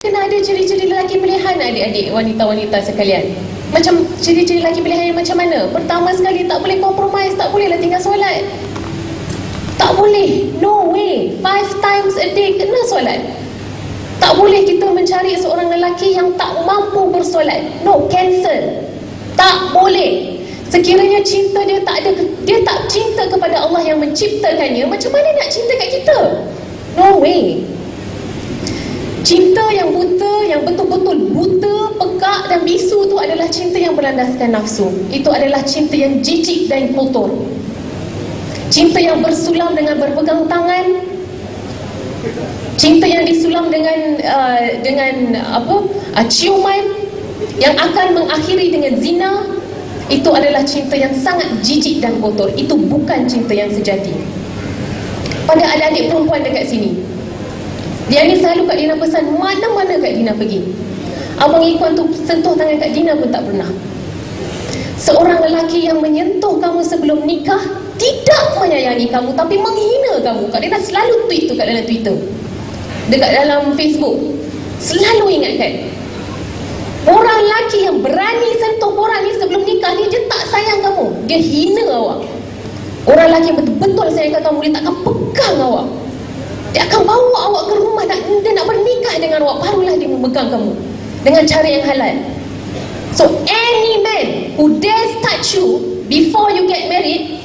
Kena ada ciri-ciri lelaki pilihan adik-adik wanita-wanita sekalian. Macam ciri-ciri lelaki pilihan yang macam mana? Pertama sekali tak boleh compromise, tak bolehlah tinggal solat. Tak boleh. No way. Five times a day kena solat. Tak boleh kita mencari seorang lelaki yang tak mampu bersolat. No, cancel. Tak boleh. Sekiranya cinta dia tak ada dia tak cinta kepada Allah yang menciptakannya, macam mana nak cinta kat kita? No way. Cinta yang buta, yang betul-betul buta, pekak dan bisu tu adalah cinta yang berlandaskan nafsu. Itu adalah cinta yang jijik dan kotor. Cinta yang bersulam dengan berpegang tangan. Cinta yang disulam dengan uh, dengan apa? Uh, ciuman yang akan mengakhiri dengan zina. Itu adalah cinta yang sangat jijik dan kotor. Itu bukan cinta yang sejati. Pada adik-adik perempuan dekat sini, dia ni selalu Kak Dina pesan Mana-mana Kak Dina pergi. Abang Ikhwan tu sentuh tangan Kak Dina pun tak pernah. Seorang lelaki yang menyentuh kamu sebelum nikah Tidak menyayangi kamu Tapi menghina kamu. Kak Dina selalu tweet tu kat dalam Twitter. Dekat dalam Facebook. Selalu ingatkan. Orang lelaki yang berani sentuh korang ni sebelum nikah ni Dia tak sayang kamu. Dia hina awak. Orang lelaki yang betul-betul sayangkan kamu Dia takkan pegang awak dia akan bawa awak ke rumah nak, Dia nak bernikah dengan awak. Barulah dia memegang kamu Dengan cara yang halal. So any man Who dares touch you Before you get married